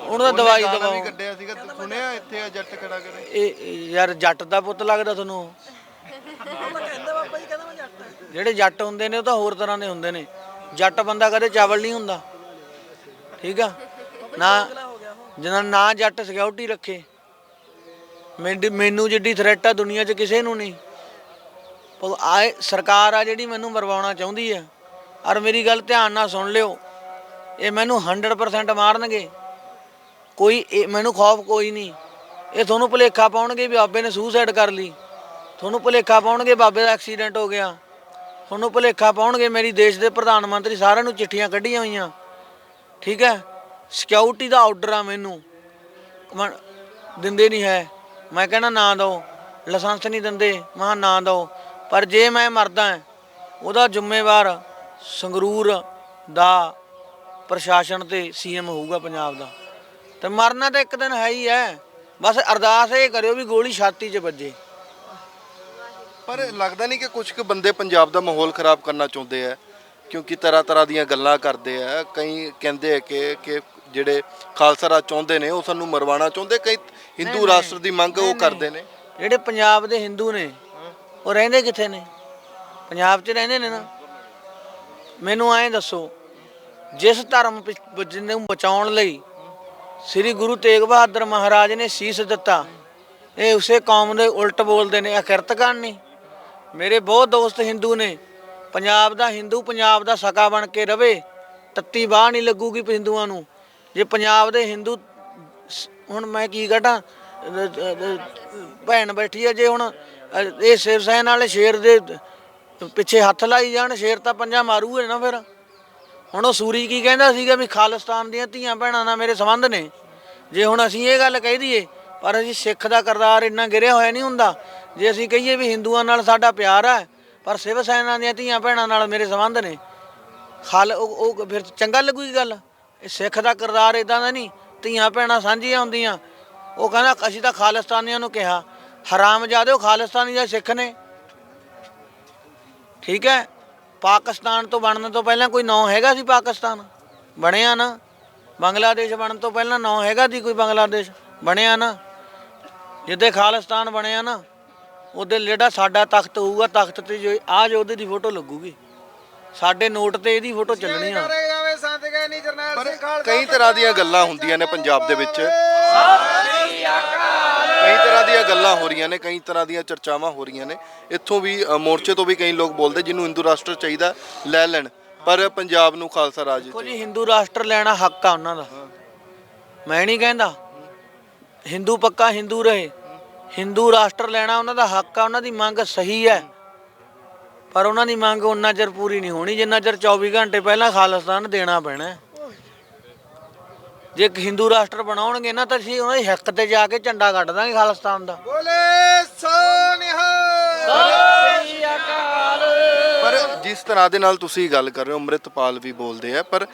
Speaker 1: ਉਹਨੂੰ ਤਾਂ ਦਵਾਈ
Speaker 2: ਗਾਣਾ ਵੀ
Speaker 1: ਦਵਾਓ
Speaker 2: ਕੱਢਿਆ ਸੀਗਾ। ਤੂੰ ਸੁਣਿਆ ਇੱਥੇ ਆ ਜੱਟ ਖੜਾ ਕਰੇ?
Speaker 1: ਇਹ ਇਹ ਯਾਰ ਜੱਟ ਦਾ ਪੁੱਤ ਲੱਗਦਾ ਤੁਹਾਨੂੰ? ਜਿਹੜੇ ਜੱਟ ਹੁੰਦੇ ਨੇ ਉਹ ਤਾਂ ਹੋਰ ਤਰ੍ਹਾਂ ਦੇ ਹੁੰਦੇ ਨੇ। ਜੱਟ ਬੰਦਾ ਕਦੇ ਚਾਵਲ ਨਹੀਂ ਹੁੰਦਾ। ਠੀਕ ਆ? ਨਾ ਜਿਹਨਾਂ ਨਾ ਜੱਟ ਸਿਕਿਉਰਿਟੀ ਰੱਖੇ। ਮੈਂਡ- ਮੈਨੂੰ ਜਿੱਡੀ ਥ੍ਰੈਟ ਆ ਦੁਨੀਆ 'ਚ ਕਿਸੇ ਨੂੰ ਨਹੀਂ। ਪਰ ਆਏ ਸਰਕਾਰ ਆ ਜਿਹੜੀ ਮੈਨੂੰ ਮਰਵਾਉਣਾ ਚਾਹੁੰਦੀ ਹੈ ਔਰ ਮੇਰੀ ਗੱਲ ਧਿਆਨ ਨਾਲ ਸੁਣ ਲਿਓ। ਇਹ ਮੈਨੂੰ 100% ਮਾਰਨਗੇ। ਕੋਈ ਇਹ- ਮੈਨੂੰ ਖੌਫ ਕੋਈ ਨਹੀਂ। ਇਹ ਤੁਹਾਨੂੰ ਭੁਲੇਖਾ ਪਾਉਣਗੇ ਵੀ ਬਾਬੇ ਨੇ ਸੂਸਾਈਡ ਕਰ ਲਈ। ਤੁਹਾਨੂੰ ਭੁਲੇਖਾ ਪਾਉਣਗੇ ਬਾਬੇ ਦਾ ਐਕਸੀਡੈਂਟ ਹੋ ਗਿਆ। ਤੁਹਾਨੂੰ ਭੁਲੇਖਾ ਪਾਉਣਗੇ ਮੇਰੀ ਦੇਸ਼ ਦੇ ਪ੍ਰਧਾਨ ਮੰਤਰੀ ਸਾਰਿਆਂ ਨੂੰ ਚਿੱਠੀਆਂ ਕੱਢੀਆਂ ਹੋਈਆਂ। ਠੀਕ ਹੈ? ਸਿਕਿਉਰਿਟੀ ਦਾ ਆਰਡਰ ਆ ਮੈਨੂੰ। ਦਿੰਦੇ ਨਹੀਂ ਹੈ। ਮੈਂ ਕਹਿੰਦਾ ਨਾ ਦਿਓ। ਲਾਇਸੈਂਸ ਨਹੀਂ ਦਿੰਦੇ। ਮਹਾ ਨਾ ਦਿਓ। ਪਰ ਜੇ ਮੈਂ ਮਰਦਾ, ਉਹਦਾ ਜ਼ਿੰਮੇਵਾਰ ਸੰਗਰੂਰ ਦਾ ਪ੍ਰਸ਼ਾਸਨ ਤੇ ਸੀਐਮ ਹੋਊਗਾ ਪੰਜਾਬ ਦਾ। ਤੇ ਮਰਨਾ ਤਾਂ ਇੱਕ ਦਿਨ ਹੈ ਹੀ ਹੈ। ਬਸ ਅਰਦਾਸ ਇਹ ਕਰਿਓ ਵੀ ਗੋਲੀ ਛਾਤੀ 'ਚ ਵੱਜੇ।
Speaker 2: ਪਰ ਲੱਗਦਾ ਨਹੀਂ ਕਿ ਕੁਝ ਕੁ ਬੰਦੇ ਪੰਜਾਬ ਦਾ ਮਾਹੌਲ ਖਰਾਬ ਕਰਨਾ ਚਾਹੁੰਦੇ ਆ। ਕਿਉਂਕਿ ਤਰ੍ਹਾਂ ਤਰ੍ਹਾਂ ਦੀਆਂ ਗੱਲਾਂ ਕਰਦੇ ਆ। ਕਈ ਕਹਿੰਦੇ ਆ ਕਿ ਕਿ ਜਿਹੜੇ ਖਾਲਸਾ ਰਾਜ ਚਾਹੁੰਦੇ ਨੇ ਉਹ ਸਾਨੂੰ ਮਰਵਾਉਣਾ ਚਾਹੁੰਦੇ। ਕਈ ਹਿੰਦੂ ਰਾਸ਼ਟਰ ਦੀ ਮੰਗ ਉਹ ਕਰਦੇ ਨੇ।
Speaker 1: ਜਿਹੜੇ ਪੰਜਾਬ ਦੇ ਹਿੰਦੂ ਨੇ ਉਹ ਰਹਿੰਦੇ ਕਿੱਥੇ ਨੇ? ਪੰਜਾਬ 'ਚ ਰਹਿੰਦੇ ਨੇ ਨਾ। ਮੈਨੂੰ ਐਂ ਦੱਸੋ ਜਿਸ ਧਰਮ ਪਿ- ਜਿਹਨੂੰ ਬਚਾਉਣ ਲਈ ਸ੍ਰੀ ਗੁਰੂ ਤੇਗ ਬਹਾਦਰ ਮਹਾਰਾਜ ਨੇ ਸੀਸ ਦਿੱਤਾ ਇਹ ਉਸੇ ਕੌਮ ਦੇ ਉਲਟ ਬੋਲਦੇ ਨੇ ਅਕਿਰਤ ਕਰਨ। ਨਹੀਂ ਮੇਰੇ ਬਹੁਤ ਦੋਸਤ ਹਿੰਦੂ ਨੇ ਪੰਜਾਬ ਦਾ ਹਿੰਦੂ ਪੰਜਾਬ ਦਾ ਸਕਾ ਬਣ ਕੇ ਰਵੇ ਤੱਤੀ ਬਾਹ ਨਹੀਂ ਲੱਗੂਗੀ ਹਿੰਦੂਆਂ ਨੂੰ। ਜੇ ਪੰਜਾਬ ਦੇ ਹਿੰਦੂ ਸ- ਹੁਣ ਮੈਂ ਕੀ ਕਹਟਾਂ ਭੈਣ ਬੈਠੀ ਹੈ ਜੇ ਹੁਣ ਅ, ਇਹ ਸ਼ਿਵ ਸੈਨਾ ਵਾਲੇ ਸ਼ੇਰ ਦੇ ਪਿੱਛੇ ਹੱਥ ਲਾਈ ਜਾਣ, ਸ਼ੇਰ ਤਾਂ ਪੰਜਾ ਮਾਰੂਗੇ ਨਾ ਫਿਰ। ਹੁਣ ਉਹ ਸੂਰੀ ਕੀ ਕਹਿੰਦਾ ਸੀਗਾ ਵੀ ਖਾਲਿਸਤਾਨ ਦੀਆਂ ਧੀਆਂ ਭੈਣਾਂ ਨਾਲ ਮੇਰੇ ਸੰਬੰਧ ਨੇ। ਜੇ ਹੁਣ ਅਸੀਂ ਇਹ ਗੱਲ ਕਹਿ ਦਈਏ, ਪਰ ਅਸੀਂ ਸਿੱਖ ਦਾ ਕਰਦਾਰ ਇੰਨਾ ਗਿਰਿਆ ਹੋਇਆ ਨਹੀਂ ਹੁੰਦਾ। ਜੇ ਅਸੀਂ ਕਹੀਏ ਵੀ ਹਿੰਦੂਆਂ ਨਾਲ ਸਾਡਾ ਪਿਆਰ ਹੈ ਪਰ ਸ਼ਿਵ ਸੈਨਾ ਦੀਆਂ ਧੀਆਂ ਭੈਣਾਂ ਨਾਲ ਮੇਰੇ ਸੰਬੰਧ ਨੇ। ਖਾਲ, ਉਹ ਉਹ ਫਿਰ ਚੰਗਾ ਲੱਗੂਗੀ ਗੱਲ? ਇਹ ਸਿੱਖ ਦਾ ਕਰਦਾਰ ਇਦਾਂ ਦਾ ਨਹੀਂ, ਧੀਆਂ ਭੈਣਾਂ ਸਾਂਝੀਆਂ ਹੁੰਦੀਆਂ। ਉਹ ਕਹਿੰਦਾ, ਅਸੀਂ ਤਾਂ ਖਾਲਿਸਤਾਨੀਆਂ ਨੂੰ ਕਿਹਾ ਹਰਾਮ ਜਾਦੇ ਉਹ ਖਾਲਿਸਤਾਨੀ ਜਾਂ ਸਿੱਖ ਨੇ? ਠੀਕ ਹੈ? ਪਾਕਿਸਤਾਨ ਤੋਂ ਬਣਨ ਤੋਂ ਪਹਿਲਾਂ ਕੋਈ ਨਾਂ ਹੈਗਾ ਸੀ ਪਾਕਿਸਤਾਨ? ਬਣਿਆ ਨਾ। ਬੰਗਲਾਦੇਸ਼ ਬਣਨ ਤੋਂ ਪਹਿਲਾਂ ਨਾਂ ਹੈਗਾ ਸੀ ਕੋਈ ਬੰਗਲਾਦੇਸ਼? ਬਣਿਆ ਨਾ। ਜਿੱਦੇ ਖਾਲਿਸਤਾਨ ਬਣਿਆ ਨਾ ਉਹਦੇ ਜਿਹੜਾ ਸਾਡਾ ਤਖਤ ਹੋਊਗਾ ਤਖਤ ਤੇ ਜੋ ਆ ਜੋ ਉਹਦੇ ਦੀ ਫੋਟੋ ਲੱਗੂਗੀ। ਸਾਡੇ ਨੋਟ ਤੇ ਇਹਦੀ ਫੋਟੋ ਚੱਲਣੀ ਆ।
Speaker 2: ਕਈ ਤਰ੍ਹਾਂ ਦੀਆਂ ਗੱਲਾਂ ਹੁੰਦੀਆਂ ਨੇ ਪੰਜਾਬ ਦੇ ਵਿੱਚ। ਗੱਲਾਂ ਹੋ ਰਹੀਆਂ ਨੇ ਕਈ ਤਰ੍ਹਾਂ ਦੀਆਂ ਚਰਚਾਵਾਂ ਹੋ ਰਹੀਆਂ ਨੇ। ਇੱਥੋਂ ਵੀ ਅ, ਮੋਰਚੇ ਤੋਂ ਵੀ ਕਈ ਲੋਕ ਬੋਲਦੇ ਜਿਹਨੂੰ ਹਿੰਦੂ ਰਾਸ਼ਟਰ ਚਾਹੀਦਾ ਲੈ ਲੈਣ। ਪਰ ਪੰਜਾਬ ਨੂੰ ਖਾਲਸਾ ਰਾਜ
Speaker 1: ਦੇਖੋ ਜੀ ਹਿੰਦੂ ਰਾਸ਼ਟਰ ਲੈਣਾ ਹੱਕ ਆ ਉਹਨਾਂ ਦਾ। ਮੈਂ ਨਹੀਂ ਕਹਿੰਦਾ। ਹਿੰਦੂ ਪੱਕਾ ਹਿੰਦੂ ਰਹੇ। ਹਿੰਦੂ ਰਾਸ਼ਟਰ ਲੈਣਾ ਉਹਨਾਂ ਦਾ ਹੱਕ ਆ ਉਹਨਾਂ ਦੀ ਮੰਗ ਸਹੀ ਹੈ। ਪਰ ਉਹਨਾਂ ਦੀ ਮੰਗ ਉਹਨਾਂ ਚਿਰ ਪੂਰੀ ਨਹੀਂ ਹੋਣੀ ਜਿੰਨਾ ਚਿਰ 24 ਘੰਟੇ ਪਹਿਲਾਂ ਖਾਲਿਸਤਾਨ ਦੇਣਾ ਪੈਣਾ ਹੈ। ਜੇ ਇੱਕ ਹਿੰਦੂ ਰਾਸ਼ਟਰ ਬਣਾਉਣਗੇ ਨਾ ਤਾਂ ਅਸੀਂ ਉਹਨਾਂ ਦੀ ਹੱਕ ਤੇ ਜਾ ਕੇ ਝੰਡਾ ਕੱਢ ਦਾਂਗੇ ਖਾਲਿਸਤਾਨ ਦਾ।
Speaker 2: ਪਰ ਜਿਸ ਤਰ੍ਹਾਂ ਦੇ ਨਾਲ ਤੁਸੀਂ ਗੱਲ ਕਰ ਰਹੇ ਹੋ ਅੰਮ੍ਰਿਤਪਾਲ ਵੀ ਬੋਲਦੇ ਆ ਪਰ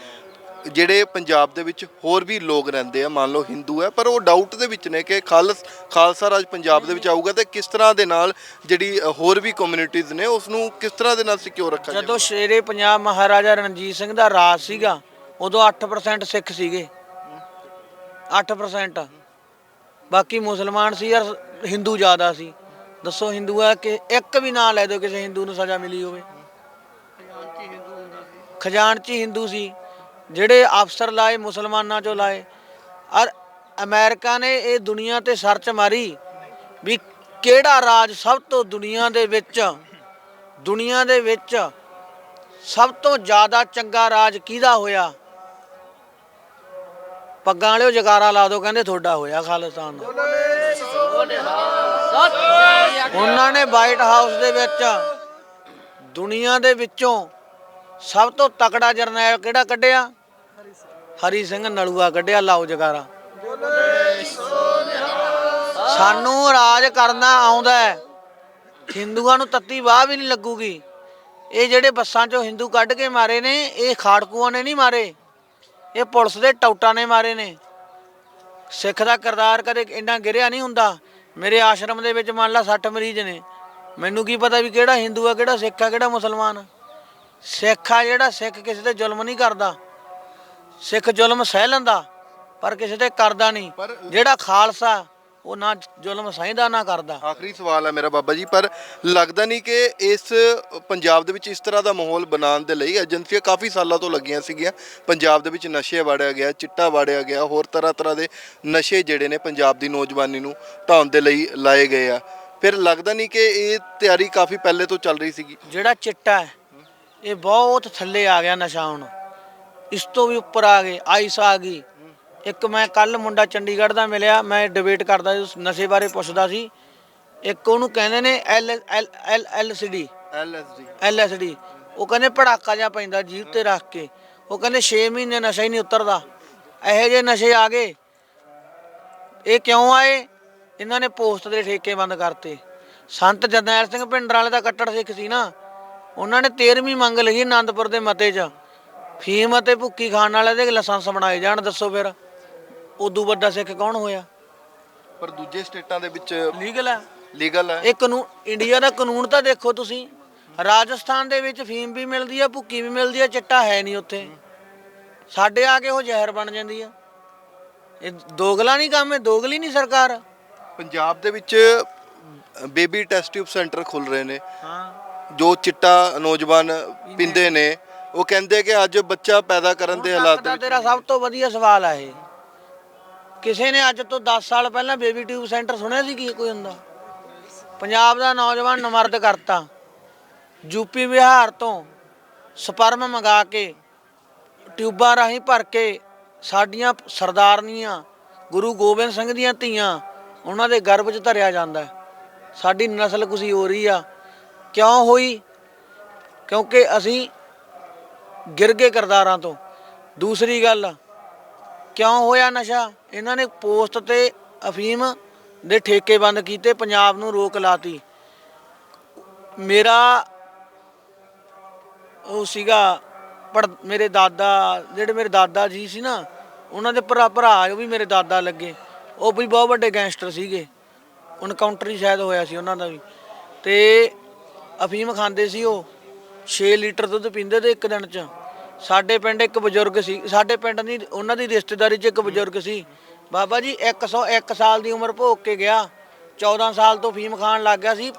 Speaker 2: ਜਿਹੜੇ ਪੰਜਾਬ ਦੇ ਵਿੱਚ ਹੋਰ ਵੀ ਲੋਕ ਰਹਿੰਦੇ ਆ ਮੰਨ ਲਓ ਹਿੰਦੂ ਹੈ ਪਰ ਉਹ ਡਾਊਟ ਦੇ ਵਿੱਚ ਨੇ ਕਿ ਖਾਲਸ ਖਾਲਸਾ ਰਾਜ ਪੰਜਾਬ ਦੇ ਵਿੱਚ ਆਊਗਾ ਤੇ ਕਿਸ ਤਰ੍ਹਾਂ ਦੇ ਨਾਲ ਜਿਹੜੀ ਹੋਰ ਵੀ ਕਮਿਊਨਿਟੀਜ਼ ਨੇ ਉਸ ਨੂੰ ਕਿਸ ਤਰ੍ਹਾਂ ਦੇ ਨਾਲ ਸਿਕਿਉਰ ਰੱਖਿਆ ਜਾਵੇ
Speaker 1: ਜਦੋਂ ਸ਼ੇਰੇ ਪੰਜਾਬ ਮਹਾਰਾਜਾ ਰਣਜੀਤ ਸਿੰਘ ਦਾ ਰਾਜ ਸੀਗਾ ਉਦੋਂ 8% ਸਿੱਖ ਸੀਗੇ। 8% ਬਾਕੀ ਮੁਸਲਮਾਨ ਸੀ ਯਾਰ, ਹਿੰਦੂ ਜ਼ਿਆਦਾ ਸੀ। ਦੱਸੋ ਹਿੰਦੂ ਹੈ ਕਿ ਇੱਕ ਵੀ ਨਾਂ ਲੈ ਦਿਓ ਕਿਸੇ ਹਿੰਦੂ ਨੂੰ ਸਜ਼ਾ ਮਿਲੀ ਹੋਵੇ। ਖਜ਼ਾਨਚੀ ਹਿੰਦੂ ਸੀ। ਜਿਹੜੇ ਅਫਸਰ ਲਾਏ, ਮੁਸਲਮਾਨਾਂ ਚੋਂ ਲਾਏ। ਔਰ ਅਮਰੀਕਾ ਨੇ ਇਹ ਦੁਨੀਆ ਤੇ ਸਰਚ ਮਾਰੀ ਵੀ ਕਿਹੜਾ ਰਾਜ ਸਭ ਤੋਂ ਦੁਨੀਆ ਦੇ ਵਿੱਚ, ਦੁਨੀਆ ਦੇ ਵਿੱਚ ਸਭ ਤੋਂ ਜ਼ਿਆਦਾ ਚੰਗਾ ਰਾਜ ਕਿਹਦਾ ਹੋਇਆ? ਪੱਗਾਂ ਵਾਲਿਓ ਜਕਾਰਾ ਲਾ ਦਿਓ, ਕਹਿੰਦੇ ਤੁਹਾਡਾ ਹੋਇਆ ਖਾਲਿਸਤਾਨ ਦਾ। ਉਹਨਾਂ ਨੇ ਵਾਈਟ ਹਾਊਸ ਦੇ ਵਿੱਚ ਦੁਨੀਆ ਦੇ ਵਿੱਚੋਂ ਸਭ ਤੋਂ ਤਕੜਾ ਜਰਨੈਲ ਕਿਹੜਾ ਕੱਢਿਆ? ਹਰੀ ਸਿੰਘ ਨਲੂਆ ਕੱਢਿਆ, ਲਾਓ ਜਕਾਰਾ। ਸਾਨੂੰ ਰਾਜ ਕਰਨਾ ਆਉਂਦਾ ਹੈ। ਹਿੰਦੂਆਂ ਨੂੰ ਤੱਤੀ ਵਾਹ ਵੀ ਨਹੀਂ ਲੱਗੂਗੀ। ਇਹ ਜਿਹੜੇ ਬੱਸਾਂ 'ਚੋਂ ਹਿੰਦੂ ਕੱਢ ਕੇ ਮਾਰੇ ਨੇ, ਇਹ ਖਾੜਕੂਆਂ ਨੇ ਨਹੀਂ ਮਾਰੇ। ਇਹ ਪੁਲਿਸ ਦੇ ਟੌਟਾਂ ਨੇ ਮਾਰੇ ਨੇ। ਸਿੱਖ ਦਾ ਕਰਦਾਰ ਕਦੇ ਇੰਨਾ ਗਿਰਿਆ ਨਹੀਂ ਹੁੰਦਾ। ਮੇਰੇ ਆਸ਼ਰਮ ਦੇ ਵਿੱਚ ਮੰਨ ਲਾ 60 ਮਰੀਜ਼ ਨੇ। ਮੈਨੂੰ ਕੀ ਪਤਾ ਵੀ ਕਿਹੜਾ ਹਿੰਦੂ ਆ ਕਿਹੜਾ ਸਿੱਖ ਆ ਕਿਹੜਾ ਮੁਸਲਮਾਨ ਆ। ਸਿੱਖ ਆ ਜਿਹੜਾ ਸਿੱਖ ਕਿਸੇ ਤੇ ਜ਼ੁਲਮ ਨਹੀਂ ਕਰਦਾ। ਸਿੱਖ ਜ਼ੁਲਮ ਸਹਿ ਲੈਂਦਾ ਪਰ ਕਿਸੇ ਤੇ ਕਰਦਾ ਨਹੀਂ। ਜਿਹੜਾ ਖਾਲਸਾ ਉਹ ਨਾ ਜ਼ੁਲਮ ਸਹਿੰਦਾ ਨਾ ਕਰਦਾ।
Speaker 2: ਆਖਰੀ ਸਵਾਲ ਹੈ ਮੇਰਾ ਬਾਬਾ ਜੀ ਪਰ ਲੱਗਦਾ ਨਹੀਂ ਕਿ ਇਸ ਪੰਜਾਬ ਦੇ ਵਿੱਚ ਇਸ ਤਰ੍ਹਾਂ ਦਾ ਮਾਹੌਲ ਬਣਾਉਣ ਦੇ ਲਈ ਏਜੰਸੀਆਂ ਕਾਫੀ ਸਾਲਾਂ ਤੋਂ ਲੱਗੀਆਂ ਸੀਗੀਆਂ। ਪੰਜਾਬ ਦੇ ਵਿੱਚ ਨਸ਼ੇ ਵਾੜਿਆ ਗਿਆ ਚਿੱਟਾ ਵਾੜਿਆ ਗਿਆ ਹੋਰ ਤਰ੍ਹਾਂ ਤਰ੍ਹਾਂ ਦੇ ਨਸ਼ੇ ਜਿਹੜੇ ਨੇ ਪੰਜਾਬ ਦੀ ਨੌਜਵਾਨੀ ਨੂੰ ਢਾਉਣ ਦੇ ਲਈ ਲਾਏ ਗਏ ਆ। ਫਿਰ ਲੱਗਦਾ ਨਹੀਂ ਕਿ ਇਹ ਤਿਆਰੀ ਕਾਫੀ ਪਹਿਲੇ ਤੋਂ ਚੱਲ ਰਹੀ ਸੀਗੀ।
Speaker 1: ਜਿਹੜਾ ਚਿੱਟਾ ਹੈ ਇਹ ਬਹੁਤ ਥੱਲੇ ਆ ਗਿਆ ਨਸ਼ਾ ਹੁਣ। ਇਸ ਤੋਂ ਵੀ ਉੱਪਰ ਆ ਗਏ ਆਈਸ ਆ ਗਈ। ਇੱਕ ਮੈਂ ਕੱਲ ਮੁੰਡਾ ਚੰਡੀਗੜ੍ਹ ਦਾ ਮਿਲਿਆ ਮੈਂ ਡਿਬੇਟ ਕਰਦਾ ਸੀ ਉਸ ਨਸ਼ੇ ਬਾਰੇ ਪੁੱਛਦਾ ਸੀ। ਇੱਕ ਉਹਨੂੰ ਕਹਿੰਦੇ ਨੇ L L L C D
Speaker 2: LSD
Speaker 1: LSD ਉਹ ਕਹਿੰਦੇ ਪੜਾਕਾ ਜਾਂ ਪੈਂਦਾ ਜੀਭ ਤੇ ਰੱਖ ਕੇ। ਉਹ ਕਹਿੰਦੇ 6 ਮਹੀਨੇ ਨਸ਼ਾ ਹੀ ਨਹੀਂ ਉਤਰਦਾ। ਇਹੋ ਜਿਹੇ ਨਸ਼ੇ ਆ ਗਏ। ਇਹ ਕਿਉਂ ਆਏ? ਇਹਨਾਂ ਨੇ ਪੋਸਟ ਦੇ ਠੇਕੇ ਬੰਦ ਕਰਤੇ। ਸੰਤ ਜਰਨੈਲ ਸਿੰਘ ਭਿੰਡਰ ਵਾਲੇ ਦਾ ਕੱਟੜ ਸਿੱਖ ਸੀ ਨਾ। ਉਹਨਾਂ ਨੇ 13ਵੀਂ ਮੰਗ ਲਈ ਆਨੰਦਪੁਰ ਦੇ ਮਤੇ 'ਚ। ਫੀਮ ਅਤੇ ਭੁੱਕੀ ਖਾਣ ਵਾਲੇ ਦੇ ਲਾਇਸੈਂਸ ਬਣਾਏ ਜਾਣ ਦੱਸੋ ਫਿਰ। ਉਦੋਂ ਵੱਡਾ ਸਿੱਖ ਕੌਣ ਹੋਇਆ?
Speaker 2: ਪਰ ਦੂਜੇ ਸਟੇਟਾਂ ਦੇ ਵਿੱਚ
Speaker 1: ਲੀਗਲ ਹੈ
Speaker 2: ਲੀਗਲ ਹੈ
Speaker 1: ਇਹ ਕਾਨੂੰਨ ਇੰਡੀਆ ਦਾ ਕਾਨੂੰਨ ਤਾਂ ਦੇਖੋ ਤੁਸੀਂ। ਰਾਜਸਥਾਨ ਦੇ ਵਿੱਚ ਫੀਮ ਵੀ ਮਿਲਦੀ ਆ ਭੁੱਕੀ ਵੀ ਮਿਲਦੀ ਆ ਚਿੱਟਾ ਹੈ ਨਹੀਂ ਉੱਥੇ। ਸਾਡੇ ਆ ਕੇ ਉਹ ਜ਼ਹਿਰ ਬਣ ਜਾਂਦੀ ਆ। ਇਹ ਦੋਗਲਾ ਨਹੀਂ ਕੰਮ ਹੈ ਦੋਗਲੀ ਨਹੀਂ ਸਰਕਾਰ।
Speaker 2: ਪੰਜਾਬ ਦੇ ਵਿੱਚ ਬੇਬੀ ਟੈਸਟ ਟਿਊਬ ਸੈਂਟਰ ਖੁੱਲ ਰਹੇ ਨੇ।
Speaker 1: ਹਾਂ।
Speaker 2: ਜੋ ਚਿੱਟਾ ਨੌਜਵਾਨ ਪਿੰਦੇ ਨੇ ਉਹ ਕਹਿੰਦੇ ਕਿ ਅੱਜ ਬੱਚਾ ਪੈਦਾ ਕਰਨ ਦੇ ਹਾਲਾਤ
Speaker 1: ਤੇਰਾ ਸਭ ਤੋਂ ਵਧੀਆ ਸਵਾਲ ਆ ਇਹ। ਕਿਸੇ ਨੇ ਅੱਜ ਤੋਂ 10 ਸਾਲ ਪਹਿਲਾਂ ਬੇਬੀ ਟਿਊਬ ਸੈਂਟਰ ਸੁਣਿਆ ਸੀ ਕੀ ਕੋਈ ਹੁੰਦਾ? ਪੰਜਾਬ ਦਾ ਨੌਜਵਾਨ ਨਮਰਦ ਕਰਤਾ। ਯੂਪੀ ਬਿਹਾਰ ਤੋਂ ਸਪਰਮ ਮੰਗਾ ਕੇ, ਟਿਊਬਾਂ ਰਾਹੀਂ ਭਰ ਕੇ ਸਾਡੀਆਂ ਸਰਦਾਰਨੀਆਂ ਗੁਰੂ ਗੋਬਿੰਦ ਸਿੰਘ ਦੀਆਂ ਧੀਆਂ, ਉਹਨਾਂ ਦੇ ਗਰਭ 'ਚ ਧਰਿਆ ਜਾਂਦਾ ਹੈ। ਸਾਡੀ ਨਸਲ ਕੁਸੀ ਹੋ ਰਹੀ ਆ। ਕਿਉਂ ਹੋਈ? ਕਿਉਂਕਿ ਅਸੀਂ ਗਿਰ ਗਏ ਕਰਦਾਰਾਂ ਤੋਂ। ਦੂਸਰੀ ਗੱਲ ਕਿਉਂ ਹੋਇਆ ਨਸ਼ਾ? ਇਹਨਾਂ ਨੇ ਪੋਸਟ ਤੇ ਅਫੀਮ ਦੇ ਠੇਕੇ ਬੰਦ ਕੀਤੇ, ਪੰਜਾਬ ਨੂੰ ਰੋਕ ਲਾਤੀ। ਮੇਰਾ ਉਹ ਸੀਗਾ, ਪੜ, ਮੇਰੇ ਦਾਦਾ, ਜਿਹੜੇ ਮੇਰੇ ਦਾਦਾ ਜੀ ਸੀ ਨਾ, ਉਹਨਾਂ ਦੇ ਭਰਾ ਭਰਾ ਉਹ ਵੀ ਮੇਰੇ ਦਾਦਾ ਲੱਗੇ। ਉਹ ਵੀ ਬਹੁਤ ਵੱਡੇ ਗੈਂਗਸਟਰ ਸੀਗੇ। ਇਨਕਾਊਂਟਰ ਹੀ ਸ਼ਾਇਦ ਹੋਇਆ ਸੀ ਉਹਨਾਂ ਦਾ ਵੀ। ਤੇ ਅਫੀਮ ਖਾਂਦੇ ਸੀ ਉਹ 6 ਲੀਟਰ ਦੁੱਧ ਪੀਂਦੇ ਤੇ ਇੱਕ ਦਿਨ ਚ। ਸਾਡੇ ਪਿੰਡ ਇੱਕ ਬਜ਼ੁਰਗ ਸੀ, ਸਾਡੇ ਪਿੰਡ ਦੀ, ਉਹਨਾਂ ਦੀ ਰਿਸ਼ਤੇਦਾਰੀ ਚ ਇੱਕ ਬਜ਼ੁਰਗ ਸੀ। ਬਾਬਾ ਜੀ 101 ਸਾਲ ਦੀ ਉਮਰ ਭੋਗ ਕੇ ਗਿਆ। 14 ਸਾਲ ਤੋਂ ਫੀਮ ਖਾਣ ਲੱਗ ਗਿਆ ਸੀ।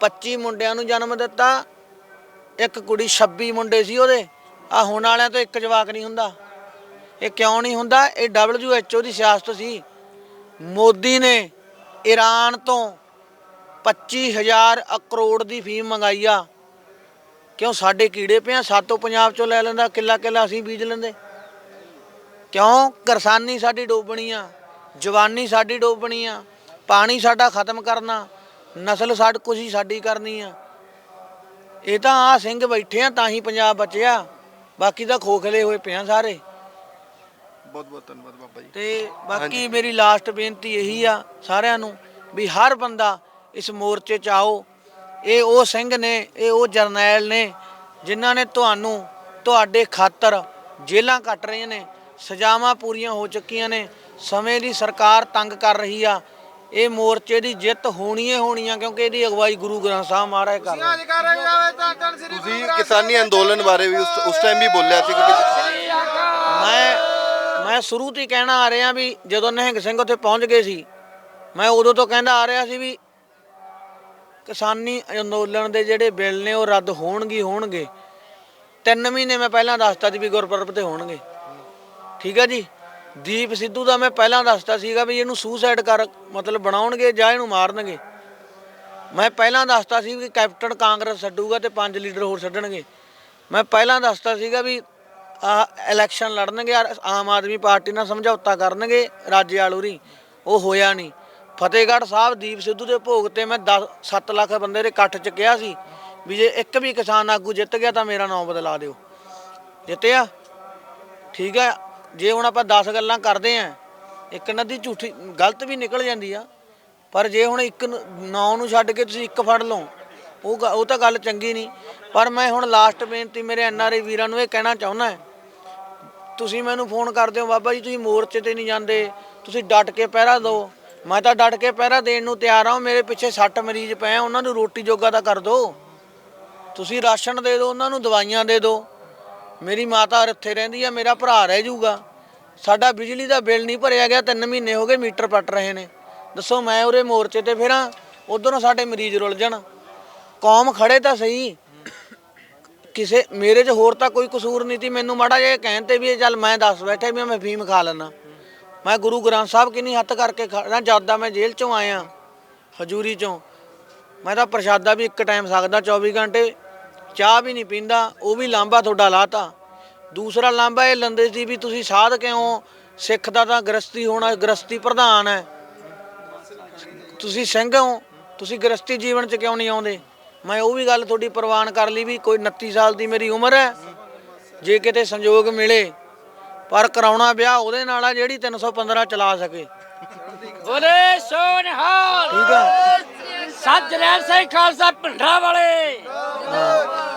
Speaker 1: 25 ਮੁੰਡਿਆਂ ਨੂੰ ਜਨਮ ਦਿੱਤਾ। ਇੱਕ ਕੁੜੀ 26 ਮੁੰਡੇ ਸੀ ਉਹਦੇ। ਆ ਹੁਣ ਵਾਲਿਆਂ ਤੋਂ ਇੱਕ ਜਵਾਕ ਨਹੀਂ ਹੁੰਦਾ। ਇਹ ਕਿਉਂ ਨਹੀਂ ਹੁੰਦਾ? ਇਹ WHO ਦੀ ਸਿਆਸਤ ਸੀ। ਮੋਦੀ ਨੇ ਈਰਾਨ ਤੋਂ 25000 ਕਰੋੜ ਦੀ ਫੀਮ ਮੰਗਾਈ ਆ। ਕਿਉਂ ਸਾਡੇ ਕੀੜੇ ਪਿਆ ਸਾਤੋਂ ਪੰਜਾਬ ਚੋਂ ਲੈ ਲੈਂਦਾ ਕਿੱਲਾ ਕਿੱਲਾ ਅਸੀਂ ਬੀਜ ਲੈਂਦੇ। ਕਿਉਂ? ਕਿਸਾਨੀ ਸਾਡੀ ਡੋਬਣੀ ਆ ਜਵਾਨੀ ਸਾਡੀ ਡੋਬਣੀ ਆ ਪਾਣੀ ਸਾਡਾ ਖਤਮ ਕਰਨਾ ਨਸਲ ਸਾਡ ਕੁਛ ਹੀ ਸਾਡੀ ਕਰਨੀ ਆ। ਇਹ ਤਾਂ ਆ ਸਿੰਘ ਬੈਠੇ ਆ ਤਾਂ ਹੀ ਪੰਜਾਬ ਬਚਿਆ। ਬਾਕੀ ਤਾਂ ਖੋਖਲੇ ਹੋਏ ਪਿਆ ਸਾਰੇ।
Speaker 2: ਬਹੁਤ ਬਹੁਤ ਧੰਨਵਾਦ ਬਾਬਾ ਜੀ।
Speaker 1: ਤੇ ਬਾਕੀ ਮੇਰੀ ਲਾਸਟ ਬੇਨਤੀ ਇਹੀ ਆ ਸਾਰਿਆਂ ਨੂੰ ਵੀ ਹਰ ਬੰਦਾ ਇਸ ਮੋਰਚੇ 'ਚ ਆਓ ਇਹ ਉਹ ਸਿੰਘ ਨੇ ਇਹ ਉਹ ਜਰਨੈਲ ਨੇ ਜਿਨ੍ਹਾਂ ਨੇ ਤੁਹਾਨੂੰ ਤੁਹਾਡੇ ਖਾਤਰ ਜੇਲਾਂ ਕੱਟ ਰਹੇ ਨੇ ਸਜ਼ਾਵਾਂ ਪੂਰੀਆਂ ਹੋ ਚੁੱਕੀਆਂ ਨੇ ਸਮੇਂ ਦੀ ਸਰਕਾਰ ਤੰਗ ਕਰ ਰਹੀ ਆ। ਇਹ ਮੋਰਚੇ ਦੀ ਜਿੱਤ ਹੋਣੀ ਏ ਹੋਣੀ ਆ ਕਿਉਂਕਿ ਇਹਦੀ ਅਗਵਾਈ ਗੁਰੂ ਗ੍ਰੰਥ ਸਾਹਿਬ ਮਹਾਰਾਜ ਕਰ ਰਹੇ
Speaker 2: ਤੁਸੀਂ ਕਿਸਾਨੀ ਅੰਦੋਲਨ ਬਾਰੇ ਵੀ ਉਸ ਉਸ ਟਾਈਮ ਵੀ ਬੋਲਿਆ ਸੀ ਕਿ
Speaker 1: ਮੈਂ ਮੈਂ ਸ਼ੁਰੂ ਤੋਂ ਹੀ ਕਹਿਣਾ ਆ ਰਿਹਾ ਵੀ ਜਦੋਂ ਨਿਹੰਗ ਸਿੰਘ ਉੱਥੇ ਪਹੁੰਚ ਗਏ ਸੀ ਮੈਂ ਉਦੋਂ ਤੋਂ ਕਹਿੰਦਾ ਆ ਰਿਹਾ ਸੀ ਵੀ ਕਿਸਾਨੀ ਅੰਦੋਲਨ ਦੇ ਜਿਹੜੇ ਬਿੱਲ ਨੇ ਉਹ ਰੱਦ ਹੋਣਗੇ ਹੋਣਗੇ। ਤਿੰਨ ਮਹੀਨੇ ਮੈਂ ਪਹਿਲਾਂ ਦੱਸਤਾ ਸੀ ਵੀ ਗੁਰਪੁਰਬ ਤੇ ਹੋਣਗੇ। ਠੀਕ ਹੈ ਜੀ? ਦੀਪ ਸਿੱਧੂ ਦਾ ਮੈਂ ਪਹਿਲਾਂ ਦੱਸਤਾ ਸੀਗਾ ਵੀ ਇਹਨੂੰ ਸੁਸਾਈਡ ਕਰ, ਮਤਲਬ ਬਣਾਉਣਗੇ ਜਾਂ ਇਹਨੂੰ ਮਾਰਨਗੇ। ਮੈਂ ਪਹਿਲਾਂ ਦੱਸਤਾ ਸੀ ਵੀ ਕੈਪਟਨ ਕਾਂਗਰਸ ਛੱਡੂਗਾ ਤੇ ਪੰਜ ਲੀਡਰ ਹੋਰ ਛੱਡਣਗੇ। ਮੈਂ ਪਹਿਲਾਂ ਦੱਸਤਾ ਸੀਗਾ ਵੀ ਆ ਇਲੈਕਸ਼ਨ ਲੜਨਗੇ ਆਮ ਆਦਮੀ ਪਾਰਟੀ ਨਾਲ ਸਮਝੌਤਾ ਕਰਨਗੇ, ਰਾਜੇ ਆਲੂਰੀ ਉਹ ਹੋਇਆ ਨਹੀਂ। ਫਤਿਹਗੜ੍ਹ ਸਾਹਿਬ ਦੀਪ ਸਿੱਧੂ ਦੇ ਭੋਗ ਤੇ ਮੈਂ 10 7 ਲੱਖ ਬੰਦੇ ਦੇ ਇਕੱਠ ਚ ਕਿਹਾ ਸੀ ਵੀ ਜੇ ਇੱਕ ਵੀ ਕਿਸਾਨ ਆਗੂ ਜਿੱਤ ਗਿਆ ਤਾਂ ਮੇਰਾ ਨਾਮ ਬਦਲਾ ਦਿਓ। ਜਿੱਤਿਆ? ਠੀਕ ਹੈ ਜੇ ਹੁਣ ਆਪਾਂ 10 ਗੱਲਾਂ ਕਰਦੇ ਆਂ, ਇੱਕ ਨਦੀ ਝੂਠੀ, ਗਲਤ ਵੀ ਨਿਕਲ ਜਾਂਦੀ ਆ, ਪਰ ਜੇ ਹੁਣ ਇੱਕ ਨੌ, ਨੂੰ ਛੱਡ ਕੇ ਤੁਸੀਂ ਇੱਕ ਫੜ ਲਓ, ਉਹ ਗ- ਉਹ ਤਾਂ ਗੱਲ ਚੰਗੀ ਨਹੀਂ। ਪਰ ਮੈਂ ਹੁਣ ਲਾਸਟ ਬੇਨਤੀ ਮੇਰੇ ਐਨਆਰਆਈ ਵੀਰਾਂ ਨੂੰ ਇਹ ਕਹਿਣਾ ਚਾਹੁੰਦਾ ਤੁਸੀਂ ਮੈਨੂੰ ਫੋਨ ਕਰਦੇ ਹੋ ਬਾਬਾ ਜੀ, ਤੁਸੀਂ ਮੋਰਚੇ ਤੇ ਨਹੀਂ ਜਾਂਦੇ, ਤੁਸੀਂ ਡਟ ਕੇ ਪਹਿਰਾ ਦਿਓ। ਮੈਂ ਤਾਂ ਡਟ ਕੇ ਪਹਿਰਾ ਦੇਣ ਨੂੰ ਤਿਆਰ ਹਾਂ ਮੇਰੇ ਪਿੱਛੇ 60 ਮਰੀਜ਼ ਪਏ ਆ, ਉਹਨਾਂ ਨੂੰ ਰੋਟੀ ਜੋਗਾ ਤਾਂ ਕਰ ਦਿਓ ਤੁਸੀਂ ਰਾਸ਼ਨ ਦੇ ਦਿਓ ਉਹਨਾਂ ਨੂੰ ਦਵਾਈਆਂ ਦੇ ਦਿਓ ਮੇਰੀ ਮਾਤਾ ਇੱਥੇ ਰਹਿੰਦੀ ਆ, ਮੇਰਾ ਭਰਾ ਰਹਿ ਜਾਊਗਾ। ਸਾਡਾ ਬਿਜਲੀ ਦਾ ਬਿੱਲ ਨਹੀਂ ਭਰਿਆ ਗਿਆ 3 ਮਹੀਨੇ ਹੋ ਗਏ ਮੀਟਰ ਪੱਟ ਰਹੇ ਨੇ। ਦੱਸੋ ਮੈਂ ਉਰੇ ਮੋਰਚੇ ਤੇ ਫਿਰਾਂ, ਉਧਰੋਂ ਸਾਡੇ ਮਰੀਜ਼ ਰੁਲ ਜਾਣ। ਕੌਮ ਖੜੇ ਤਾਂ ਸਹੀ। ਕਿਸੇ, ਮੇਰੇ 'ਚ ਹੋਰ ਤਾਂ ਕੋਈ ਕਸੂਰ ਨਹੀਂ ਸੀ, ਮੈਨੂੰ ਮਾੜਾ ਜਿਹਾ ਕਹਿਣ ਤੇ ਵੀ ਇਹ ਚੱਲ ਮੈਂ ਦੱਸ ਬੈਠਾ ਵੀ ਮੈਂ ਫੀਮ ਖਾ ਲੈਣਾ ਮੈਂ ਗੁਰੂ ਗ੍ਰੰਥ ਸਾਹਿਬ ਕਿੰਨੀ ਹੱਥ ਕਰਕੇ ਖੜਾ ਜਦ ਦਾ ਮੈਂ ਜੇਲ੍ਹ ਚੋਂ ਆਇਆ, ਹਜੂਰੀ ਚੋਂ, ਮੈਂ ਤਾਂ ਪ੍ਰਸ਼ਾਦਾ ਵੀ ਇੱਕ ਟਾਈਮ ਸਕਦਾ 24 ਘੰਟੇ, ਚਾਹ ਵੀ ਨਹੀਂ ਪੀਂਦਾ, ਉਹ ਵੀ ਲਾਂਬਾ ਤੁਹਾਡਾ ਲਾਤਾ। ਦੂਸਰਾ ਲਾਂਬਾ ਇਹ ਲੰਦੇ ਸੀ ਵੀ ਤੁਸੀਂ ਸਾਧ ਕਿਉਂ ਸਿੱਖ ਦਾ ਤਾਂ ਗ੍ਰਸਤੀ ਹੋਣਾ ਗ੍ਰਸਤੀ ਪ੍ਰਧਾਨ ਹੈ। ਤੁਸੀਂ ਸਿੰਘ ਹੋ, ਤੁਸੀਂ ਗ੍ਰਸਤੀ ਜੀਵਨ ਚ ਕਿਉਂ ਨਹੀਂ ਆਉਂਦੇ? ਮੈਂ ਉਹ ਵੀ ਗੱਲ ਤੁਹਾਡੀ ਪ੍ਰਵਾਨ ਕਰ ਲਈ ਵੀ ਕੋਈ 29 ਸਾਲ ਦੀ ਮੇਰੀ ਉਮਰ ਹੈ, ਜੇ ਕਿਤੇ ਸੰਯੋਗ ਮਿਲੇ ਪਰ ਕਰਾਉਣਾ ਵਿਆਹ ਉਹਦੇ ਨਾਲ ਆ ਜਿਹੜੀ 315 ਚਲਾ ਸਕੇ।
Speaker 3: ਬੋਲੇ ਸੋਨਹਾਲ।
Speaker 1: ਠੀਕ ਆ।
Speaker 3: ਸੱਚ ਰਹਿ ਸੇ ਖਾਲਸਾ ਭਿੰਡਰਾ ਵਾਲੇ।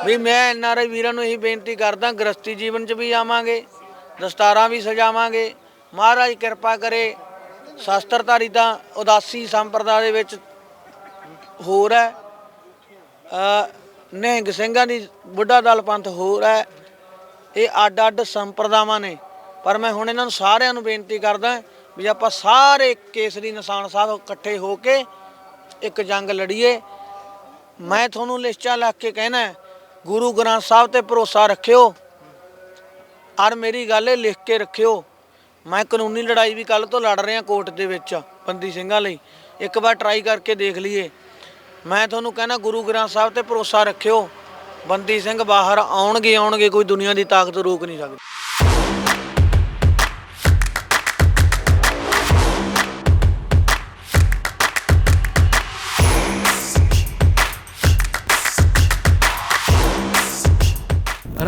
Speaker 1: ਵੀ ਮੈਂ ਐਨਆਰਆਈ ਵੀਰਾਂ ਨੂੰ ਇਹੀ ਬੇਨਤੀ ਕਰਦਾ ਗ੍ਰਸਤੀ ਜੀਵਨ 'ਚ ਵੀ ਆਵਾਂਗੇ ਦਸਤਾਰਾਂ ਵੀ ਸਜਾਵਾਂਗੇ। ਮਹਾਰਾਜ ਕਿਰਪਾ ਕਰੇ ਸ਼ਾਸਤਰਧਾਰੀ ਤਾਂ ਉਦਾਸੀ ਸੰਪਰਦਾ ਦੇ ਵਿੱਚ ਹੋਰ ਹੈ। ਨਿਹੰਗ ਸਿੰਘਾਂ ਦੀ ਬੁੱਢਾ ਦਲ ਪੰਥ ਹੋਰ ਹੈ। ਇਹ ਅੱਡ ਅੱਡ ਸੰਪਰਦਾਵਾਂ ਨੇ। ਪਰ ਮੈਂ ਹੁਣ ਇਹਨਾਂ ਨੂੰ ਸਾਰਿਆਂ ਨੂੰ ਬੇਨਤੀ ਕਰਦਾ ਵੀ ਆਪਾਂ ਸਾਰੇ ਕੇਸਰੀ ਨਿਸ਼ਾਨ ਸਾਹਿਬ ਇਕੱਠੇ ਹੋ ਕੇ ਇੱਕ ਜੰਗ ਲੜੀਏ। ਮੈਂ ਤੁਹਾਨੂੰ ਲਿਸਚਾ ਲੱਗ ਕੇ ਕਹਿਣਾ ਗੁਰੂ ਗ੍ਰੰਥ ਸਾਹਿਬ ਤੇ ਭਰੋਸਾ ਰੱਖਿਓ। ਔਰ ਮੇਰੀ ਗੱਲ ਇਹ ਲਿਖ ਕੇ ਰੱਖਿਓ, ਮੈਂ ਕਾਨੂੰਨੀ ਲੜਾਈ ਵੀ ਕੱਲ ਤੋਂ ਲੜ ਰਿਹਾ ਕੋਰਟ ਦੇ ਵਿੱਚ, ਬੰਦੀ ਸਿੰਘਾਂ ਲਈ। ਇੱਕ ਵਾਰ ਟਰਾਈ ਕਰਕੇ ਦੇਖ ਲਈਏ। ਮੈਂ ਤੁਹਾਨੂੰ ਕਹਿਣਾ, ਗੁਰੂ ਗ੍ਰੰਥ ਸਾਹਿਬ ਤੇ ਭਰੋਸਾ ਰੱਖਿਓ, ਬੰਦੀ ਸਿੰਘ ਬਾਹਰ ਆਉਣਗੇ ਆਉਣਗੇ ਕੋਈ ਦੁਨੀਆ ਦੀ ਤਾਕਤ ਰੋਕ ਨਹੀਂ ਸਕਦੀ।